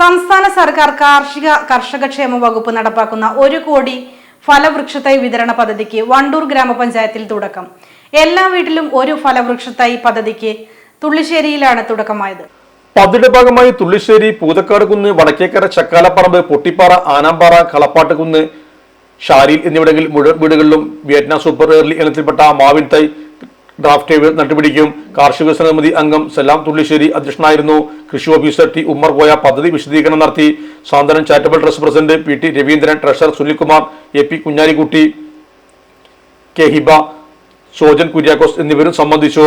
സംസ്ഥാന സർക്കാർ കാർഷിക കർഷകക്ഷേമ വകുപ്പ് നടപ്പാക്കുന്ന ഒരു കോടി ഫലവൃക്ഷത്തൈ വിതരണ പദ്ധതിക്ക് വണ്ടൂർ ഗ്രാമപഞ്ചായത്തിൽ തുടക്കം. എല്ലാ വീട്ടിലും ഒരു ഫലവൃക്ഷത്തൈ പദ്ധതിക്ക് തുള്ളിശ്ശേരിയിലാണ് തുടക്കമായത്. പദ്ധതിയുടെ ഭാഗമായി തുള്ളിശ്ശേരി പൂതക്കാട് കുന്ന് വടക്കേക്കര ചക്കാലപ്പറമ്പ് പൊട്ടിപ്പാറ ആനാമ്പാറ കളപ്പാട്ട് കുന്ന് ഷാരിൽ എന്നിവിടങ്ങളിൽ മുഴുവൻ വീടുകളിലും വിയറ്റ്നാം സൂപ്പർ ഏർലി ഇനത്തിൽപ്പെട്ട മാവിൻ തൈ ഡ്രാഫ്റ്റ് നട്ടുപിടിക്കും. കാർഷിക സമിതി അംഗം സലാം തുള്ളിശ്ശേരി അധ്യക്ഷനായിരുന്നു. കൃഷി ഓഫീസർ ടി ഉമ്മർ കോയ പദ്ധതി വിശദീകരണം നടത്തി. Santhwanam charitable trust president P T Raveendran treasurer Sunilkumar A P Kunhalikutty K Hiba Sojan Kuriakose എന്നിവരും സംബന്ധിച്ചു.